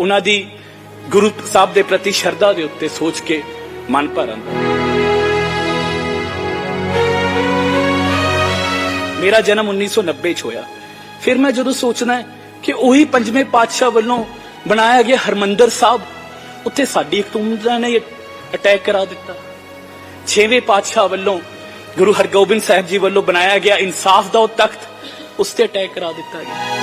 ਉਹਨਾਂ ਦੀ ਗੁਰੂ ਸਾਹਿਬ ਦੇ ਪ੍ਰਤੀ ਸ਼ਰਧਾ ਦੇ ਉੱਤੇ ਸੋਚ ਕੇ ਮਨ ਭਰ ਮੇਰਾ ਜਨਮ 1990 ਚ ਹੋਇਆ। ਫਿਰ ਮੈਂ ਜਦੋਂ ਸੋਚਣਾ ਕਿ ਉਹੀ ਪੰਜਵੇਂ ਪਾਤਸ਼ਾਹ ਵੱਲੋਂ ਬਣਾਇਆ ਗਿਆ ਹਰਮੰਦਰ ਸਾਹਿਬ, ਉੱਥੇ ਸਾਡੀ ਇੱਕ ਤੁਮਦਾ ਨੇ ਅਟੈਕ ਕਰਾ ਦਿੱਤਾ। ਛੇਵੇਂ ਪਾਤਸ਼ਾਹ ਵੱਲੋਂ ਗੁਰੂ ਹਰਗੋਬਿੰਦ ਸਾਹਿਬ ਜੀ ਵੱਲੋਂ ਬਣਾਇਆ ਗਿਆ ਇਨਸਾਫ ਦਾ ਉਹ ਤਖਤ, ਉਸ ਤੇ ਅਟੈਕ ਕਰਾ ਦਿੱਤਾ ਗਿਆ।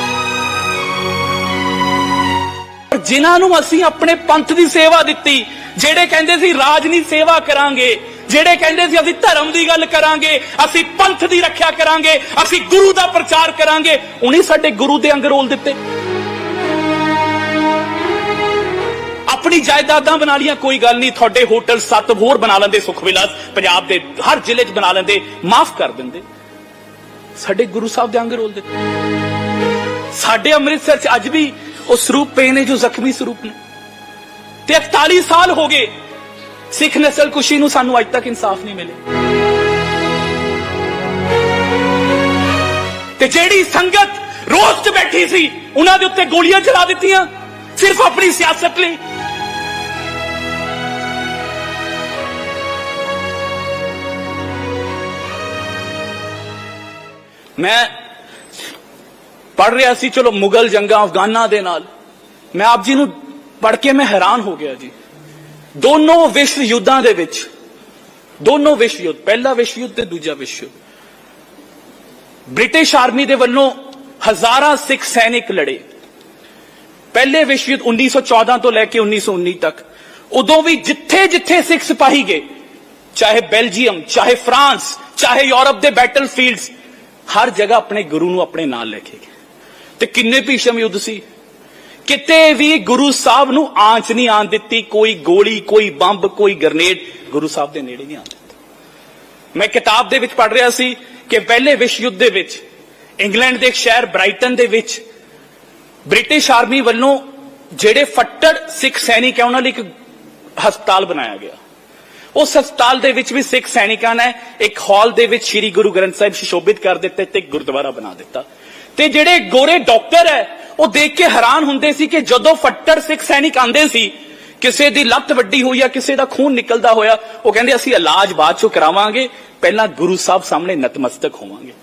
ਪਰ ਜਿਨ੍ਹਾਂ ਨੂੰ ਅਸੀਂ ਆਪਣੇ ਪੰਥ ਦੀ ਸੇਵਾ ਦਿੱਤੀ, ਜਿਹੜੇ ਕਹਿੰਦੇ ਸੀ ਰਾਜ ਨਹੀਂ ਸੇਵਾ ਕਰਾਂਗੇ, ਜਿਹੜੇ ਕਹਿੰਦੇ ਸੀ ਅਸੀਂ ਧਰਮ ਦੀ ਗੱਲ ਕਰਾਂਗੇ, ਅਸੀਂ ਪੰਥ ਦੀ ਰੱਖਿਆ ਕਰਾਂਗੇ, ਅਸੀਂ ਗੁਰੂ ਦਾ ਪ੍ਰਚਾਰ ਕਰਾਂਗੇ, ਉਹਨੇ ਸਾਡੇ ਗੁਰੂ ਦੇ ਅੰਗ ਰੋਲ ਦਿੱਤੇ। ਆਪਣੀ ਜਾਇਦਾਦਾਂ ਬਣਾ ਲੀਆਂ ਕੋਈ ਗੱਲ ਨਹੀਂ, ਤੁਹਾਡੇ ਹੋਟਲ ਸੱਤ ਹੋਰ ਬਣਾ ਲੈਂਦੇ, ਸੁਖ ਵਿਲਾਸ, ਪੰਜਾਬ ਦੇ ਹਰ ਜ਼ਿਲ੍ਹੇ 'ਚ ਬਣਾ ਲੈਂਦੇ, ਮਾਫ ਕਰ ਦਿੰਦੇ। ਸਾਡੇ ਗੁਰੂ ਸਾਹਿਬ ਦੇ ਅੰਗ ਰੋਲ ਦਿੱਤੇ। ਸਾਡੇ ਅੰਮ੍ਰਿਤਸਰ 'ਚ ਅੱਜ ਵੀ ਉਹ ਸਰੂਪ ਪਏ ਨੇ ਜੋ ਜ਼ਖਮੀ ਸਰੂਪ ਨੇ ਤੇ 41 ਸਾਲ ਹੋ ਗਏ ਸਿੱਖ ਨਸਲ ਕੁਸ਼ੀ ਨੂੰ ਸਾਨੂੰ ਅੱਜ ਤੱਕ ਇਨਸਾਫ ਨਹੀਂ ਮਿਲਿਆ ਤੇ ਜਿਹੜੀ ਸੰਗਤ ਰੋਸ 'ਚ ਬੈਠੀ ਸੀ ਉਹਨਾਂ ਦੇ ਉੱਤੇ ਗੋਲੀਆਂ ਚਲਾ ਦਿੱਤੀਆਂ ਸਿਰਫ ਆਪਣੀ ਸਿਆਸਤ ਲਈ ਮੈਂ ਪੜ ਰਿਹਾ ਸੀ, ਚਲੋ ਮੁਗਲ ਜੰਗਾਂ ਅਫਗਾਨਾਂ ਦੇ ਨਾਲ। ਮੈਂ ਆਪ ਜੀ ਨੂੰ ਪੜ ਕੇ ਮੈਂ ਹੈਰਾਨ ਹੋ ਗਿਆ ਜੀ। ਦੋਨੋਂ ਵਿਸ਼ਵ ਯੁੱਧਾਂ ਦੇ ਵਿੱਚ, ਦੋਨੋਂ ਵਿਸ਼ਵ ਯੁੱਧ, ਪਹਿਲਾ ਵਿਸ਼ਵ ਯੁੱਧ ਤੇ ਦੂਜਾ ਵਿਸ਼ਵ ਯੁੱਧ। ਬ੍ਰਿਟਿਸ਼ ਆਰਮੀ ਦੇ ਵੱਲੋਂ ਹਜ਼ਾਰਾਂ ਸਿੱਖ ਸੈਨਿਕ ਲੜੇ। ਪਹਿਲੇ ਵਿਸ਼ਵ ਯੁੱਧ 1914 ਤੋਂ ਲੈ ਕੇ 1919 ਤੱਕ। ਉਦੋਂ ਵੀ ਜਿੱਥੇ ਜਿੱਥੇ ਸਿੱਖ ਸਿਪਾਹੀ ਗਏ, ਚਾਹੇ ਬੈਲਜੀਅਮ, ਚਾਹੇ ਫਰਾਂਸ, ਚਾਹੇ ਯੂਰਪ ਦੇ ਬੈਟਲਫੀਲਡਸ ਹਰ ਜਗ੍ਹਾ ਆਪਣੇ ਗੁਰੂ ਨੂੰ ਆਪਣੇ ਨਾਲ ਲੈ ਕੇ ਗਏ। ਤੇ ਕਿੰਨੇ ਭੀਸ਼ਮ ਯੁੱਧ ਸੀ? ਕਿਤੇ ਵੀ ਗੁਰੂ ਸਾਹਿਬ ਨੂੰ ਆਂਚ ਨਹੀਂ ਆਣ ਦਿੱਤੀ, ਕੋਈ ਗੋਲੀ, ਕੋਈ ਬੰਬ, ਕੋਈ ਗ੍ਰਨੇਡ, ਗੁਰੂ ਸਾਹਿਬ ਦੇ ਨੇੜੇ ਨਹੀਂ ਆਣ ਦਿੱਤਾ। ਮੈਂ ਕਿਤਾਬ ਦੇ ਵਿੱਚ ਪੜ ਰਿਹਾ ਸੀ ਕਿ ਪਹਿਲੇ ਵਿਸ਼ਵ ਯੁੱਧ ਦੇ ਵਿੱਚ, ਇੰਗਲੈਂਡ ਦੇ ਇੱਕ ਸ਼ਹਿਰ ਬ੍ਰਾਈਟਨ ਦੇ ਵਿੱਚ, ਬ੍ਰਿਟਿਸ਼ ਆਰਮੀ ਵੱਲੋਂ ਜਿਹੜੇ ਫੱਟੜ ਸਿੱਖ ਸੈਨਿਕ ਹੈ, ਉਹਨਾਂ ਲਈ ਇੱਕ ਹਸਪਤਾਲ ਬਣਾਇਆ ਗਿਆ। ਉਸ ਹਸਪਤਾਲ ਦੇ ਵਿੱਚ ਵੀ ਸਿੱਖ ਸੈਨਿਕਾਂ ਨੇ ਇੱਕ ਹਾਲ ਦੇ ਵਿੱਚ ਸ੍ਰੀ ਗੁਰੂ ਗ੍ਰੰਥ ਸਾਹਿਬ ਸ਼ੋਭਿਤ ਕਰ ਦਿੱਤੇ ਤੇ ਇੱਕ ਗੁਰਦੁਆਰਾ ਬਣਾ ਦਿੱਤਾ। ਤੇ ਜਿਹੜੇ ਗੋਰੇ ਡਾਕਟਰ ਹੈ, ਉਹ ਦੇਖ ਕੇ ਹੈਰਾਨ ਹੁੰਦੇ ਸੀ ਕਿ ਜਦੋਂ ਫੱਟੜ ਸਿੱਖ ਸੈਨਿਕ ਆਂਦੇ ਸੀ, ਕਿਸੇ ਦੀ ਲੱਤ ਵੱਡੀ ਹੋਈ ਜਾਂ ਕਿਸੇ ਦਾ ਖੂਨ ਨਿਕਲਦਾ ਹੋਇਆ, ਉਹ ਕਹਿੰਦੇ ਅਸੀਂ ਇਲਾਜ ਬਾਅਦ ਚੋਂ ਕਰਾਵਾਂਗੇ, ਪਹਿਲਾਂ ਗੁਰੂ ਸਾਹਿਬ ਸਾਹਮਣੇ ਨਤਮਸਤਕ ਹੋਵਾਂਗੇ।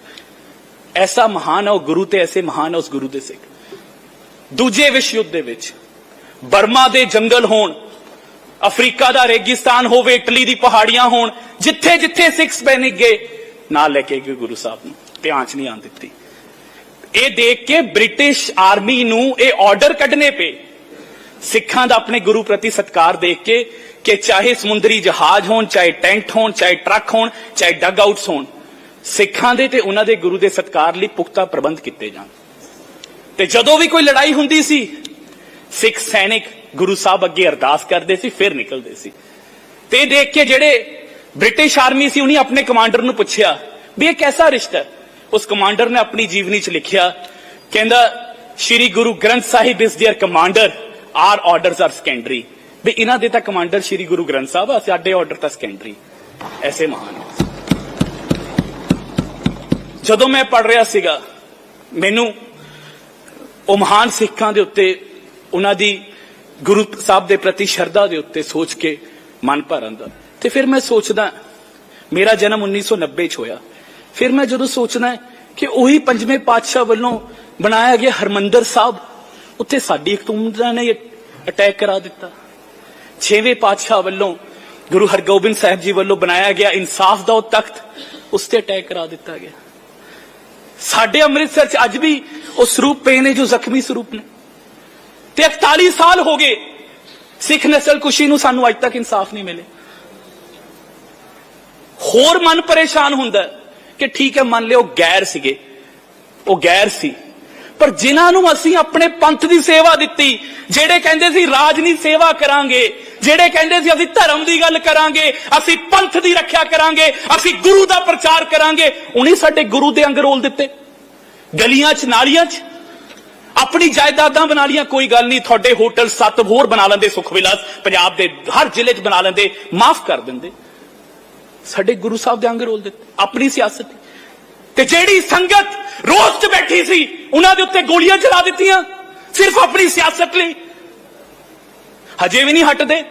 ਐਸਾ ਮਹਾਨ ਹੈ ਉਹ ਗੁਰੂ ਤੇ ਐਸੇ ਮਹਾਨ ਹੈ ਉਸ ਗੁਰੂ ਦੇ ਸਿੱਖ। ਦੂਜੇ ਵਿਸ਼ਵ ਯੁੱਧ ਦੇ ਵਿੱਚ, ਬਰਮਾ ਦੇ ਜੰਗਲ ਹੋਣ, ਅਫਰੀਕਾ ਦਾ ਰੇਗਿਸਤਾਨ ਹੋਵੇ, ਇਟਲੀ ਦੀ ਪਹਾੜੀਆਂ ਹੋਣ ਜਿੱਥੇ ਜਿੱਥੇ ਸਿੱਖ ਸੈਨਿਕ ਗਏ, ਨਾਲ ਲੈ ਕੇ ਗਏ ਗੁਰੂ ਸਾਹਿਬ ਨੂੰ, ਧਿਆਨ ਚ ਨਹੀਂ ਆਣ ਦਿੱਤੀ। ਇਹ ਦੇਖ ਕੇ ਬ੍ਰਿਟਿਸ਼ ਆਰਮੀ ਨੂੰ ਇਹ ਆਰਡਰ ਕੱਢਨੇ ਪਏ। ਸਿੱਖਾਂ ਦਾ ਆਪਣੇ ਗੁਰੂ ਪ੍ਰਤੀ ਸਤਕਾਰ ਦੇਖ ਕੇ ਕਿ ਚਾਹੇ ਸਮੁੰਦਰੀ ਜਹਾਜ਼ ਹੋਣ, ਚਾਹੇ ਟੈਂਟ ਹੋਣ, ਚਾਹੇ ਟਰੱਕ ਹੋਣ, ਚਾਹੇ ਡਗ ਆਊਟਸ ਹੋਣ, ਸਿੱਖਾਂ ਦੇ ਤੇ ਉਹਨਾਂ ਦੇ ਗੁਰੂ ਦੇ ਸਤਕਾਰ ਲਈ ਪੁਖਤਾ ਪ੍ਰਬੰਧ ਕੀਤੇ ਜਾਣ। ਤੇ ਜਦੋਂ ਵੀ ਕੋਈ ਲੜਾਈ ਹੁੰਦੀ ਸੀ, ਸਿੱਖ ਸੈਨਿਕ ਗੁਰੂ ਸਾਹਿਬ ਅੱਗੇ ਅਰਦਾਸ ਕਰਦੇ ਸੀ, ਫਿਰ ਨਿਕਲਦੇ ਸੀ। ਤੇ ਇਹ ਦੇਖ ਕੇ ਜਿਹੜੇ ਬ੍ਰਿਟਿਸ਼ ਆਰਮੀ ਸੀ, ਉਹਨੇ ਆਪਣੇ ਕਮਾਂਡਰ ਨੂੰ ਪੁੱਛਿਆ ਵੀ ਇਹ ਕਿਹਦਾ ਰਿਸ਼ਤਾ ਹੈ? ਉਸ ਕਮਾਂਡਰ ਨੇ ਆਪਣੀ ਜੀਵਨੀ 'ਚ ਲਿਖਿਆ, ਕਹਿੰਦਾ, ਸ਼੍ਰੀ Guru Granth Sahib is there commander are orders are secondary ਵੀ ਇਹਨਾਂ ਦੇ ਤਾਂ ਕਮਾਂਡਰ ਸ਼੍ਰੀ ਗੁਰੂ ਗ੍ਰੰਥ ਸਾਹਿਬ ਆ, ਸਾਡੇ ਆਰਡਰ ਤਾਂ ਸੈਕੰਡਰੀ ਐਸੇ ਮਹਾਨ ਜਦੋਂ ਮੈਂ ਪੜ ਰਿਹਾ ਸੀਗਾ, ਮੈਨੂੰ ਉਹ ਮਹਾਨ ਸਿੱਖਾਂ ਦੇ ਉੱਤੇ, ਉਹਨਾਂ ਦੀ ਗੁਰੂ ਸਾਹਿਬ ਦੇ ਪ੍ਰਤੀ ਸ਼ਰਧਾ ਦੇ ਉੱਤੇ ਸੋਚ ਕੇ ਮਨ ਭਰ ਆਉਂਦਾ ਤੇ ਫਿਰ ਮੈਂ ਸੋਚਦਾ, ਮੇਰਾ ਜਨਮ 1990 ਚ ਹੋਇਆ। ਫਿਰ ਮੈਂ ਜਦੋਂ ਸੋਚਣਾ ਕਿ ਉਹੀ ਪੰਜਵੇਂ ਪਾਤਸ਼ਾਹ ਵੱਲੋਂ ਬਣਾਇਆ ਗਿਆ ਹਰਮੰਦਰ ਸਾਹਿਬ, ਉੱਥੇ ਸਾਡੀ ਇੱਕ ਤੁਮਦਾ ਨੇ ਅਟੈਕ ਕਰਾ ਦਿੱਤਾ। ਛੇਵੇਂ ਪਾਤਸ਼ਾਹ ਵੱਲੋਂ ਗੁਰੂ ਹਰਗੋਬਿੰਦ ਸਾਹਿਬ ਜੀ ਵੱਲੋਂ ਬਣਾਇਆ ਗਿਆ ਇਨਸਾਫ ਦਾ ਉਹ ਤਖਤ, ਉਸ ਤੇ ਅਟੈਕ ਕਰਾ ਦਿੱਤਾ ਗਿਆ। ਸਾਡੇ ਅੰਮ੍ਰਿਤਸਰ 'ਚ ਅੱਜ ਵੀ ਉਹ ਸਰੂਪ ਪਏ ਨੇ ਜੋ ਜ਼ਖਮੀ ਸਰੂਪ ਨੇ। ਤੇ 41 ਸਾਲ ਹੋ ਗਏ, ਸਿੱਖ ਨਸਲ ਕੁਸ਼ੀ ਨੂੰ ਸਾਨੂੰ ਅੱਜ ਤੱਕ ਇਨਸਾਫ ਨਹੀਂ ਮਿਲੇ। ਹੋਰ ਮਨ ਪਰੇਸ਼ਾਨ ਹੁੰਦਾ ਹੈ। ਕਿ ਠੀਕ ਹੈ, ਮੰਨ ਲਿਓ ਗੈਰ ਸੀਗੇ। ਉਹ ਗੈਰ ਸੀ। ਪਰ ਜਿਨ੍ਹਾਂ ਨੂੰ ਅਸੀਂ ਆਪਣੇ ਪੰਥ ਦੀ ਸੇਵਾ ਦਿੱਤੀ, ਜਿਹੜੇ ਕਹਿੰਦੇ ਸੀ ਰਾਜ ਨਹੀਂ ਸੇਵਾ ਕਰਾਂਗੇ, ਜਿਹੜੇ ਕਹਿੰਦੇ ਸੀ ਅਸੀਂ ਧਰਮ ਦੀ ਗੱਲ ਕਰਾਂਗੇ, ਅਸੀਂ ਪੰਥ ਦੀ ਰੱਖਿਆ ਕਰਾਂਗੇ, ਅਸੀਂ ਗੁਰੂ ਦਾ ਪ੍ਰਚਾਰ ਕਰਾਂਗੇ, ਉਹਨੇ ਸਾਡੇ ਗੁਰੂ ਦੇ ਅੰਗ ਰੋਲ ਦਿੱਤੇ। ਗਲੀਆਂ 'ਚ, ਨਾਲੀਆਂ 'ਚ। ਆਪਣੀ ਜਾਇਦਾਦਾਂ ਬਣਾ ਲੀਆਂ ਕੋਈ ਗੱਲ ਨਹੀਂ, ਤੁਹਾਡੇ ਹੋਟਲ ਸੱਤ ਹੋਰ ਬਣਾ ਲੈਂਦੇ ਸੁਖ ਵਿਲਾਸ ਪੰਜਾਬ ਦੇ ਹਰ ਜ਼ਿਲ੍ਹੇ 'ਚ ਬਣਾ ਲੈਂਦੇ, ਮਾਫ ਕਰ ਦਿੰਦੇ। ਸਾਡੇ ਗੁਰੂ ਸਾਹਿਬ ਦੇ ਅੰਗ ਰੋਲ ਦਿੱਤੇ, ਆਪਣੀ ਸਿਆਸਤ ਤੇ ਜਿਹੜੀ ਸੰਗਤ ਰੋਸ 'ਚ ਬੈਠੀ ਸੀ, ਉਹਨਾਂ ਦੇ ਉੱਤੇ ਗੋਲੀਆਂ ਚਲਾ ਦਿੱਤੀਆਂ, ਸਿਰਫ ਆਪਣੀ ਸਿਆਸਤ ਲਈ। ਹਜੇ ਵੀ ਨਹੀਂ ਹਟਦੇ।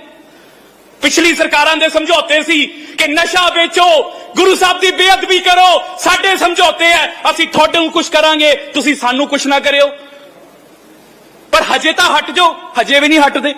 ਪਿਛਲੀ ਸਰਕਾਰਾਂ ਦੇ ਸਮਝੌਤੇ ਸੀ ਕਿ ਨਸ਼ਾ ਵੇਚੋ, ਗੁਰੂ ਸਾਹਿਬ ਦੀ ਬੇਅਦਬੀ ਕਰੋ, ਸਾਡੇ ਸਮਝੌਤੇ ਐ, ਅਸੀਂ ਤੁਹਾਡੇ ਨੂੰ ਕੁਝ ਕਰਾਂਗੇ, ਤੁਸੀਂ ਸਾਨੂੰ ਕੁਝ ਨਾ ਕਰਿਓ। ਪਰ ਹਜੇ ਤਾਂ ਹਟ ਜਾਓ, ਹਜੇ ਵੀ ਨਹੀਂ ਹਟਦੇ।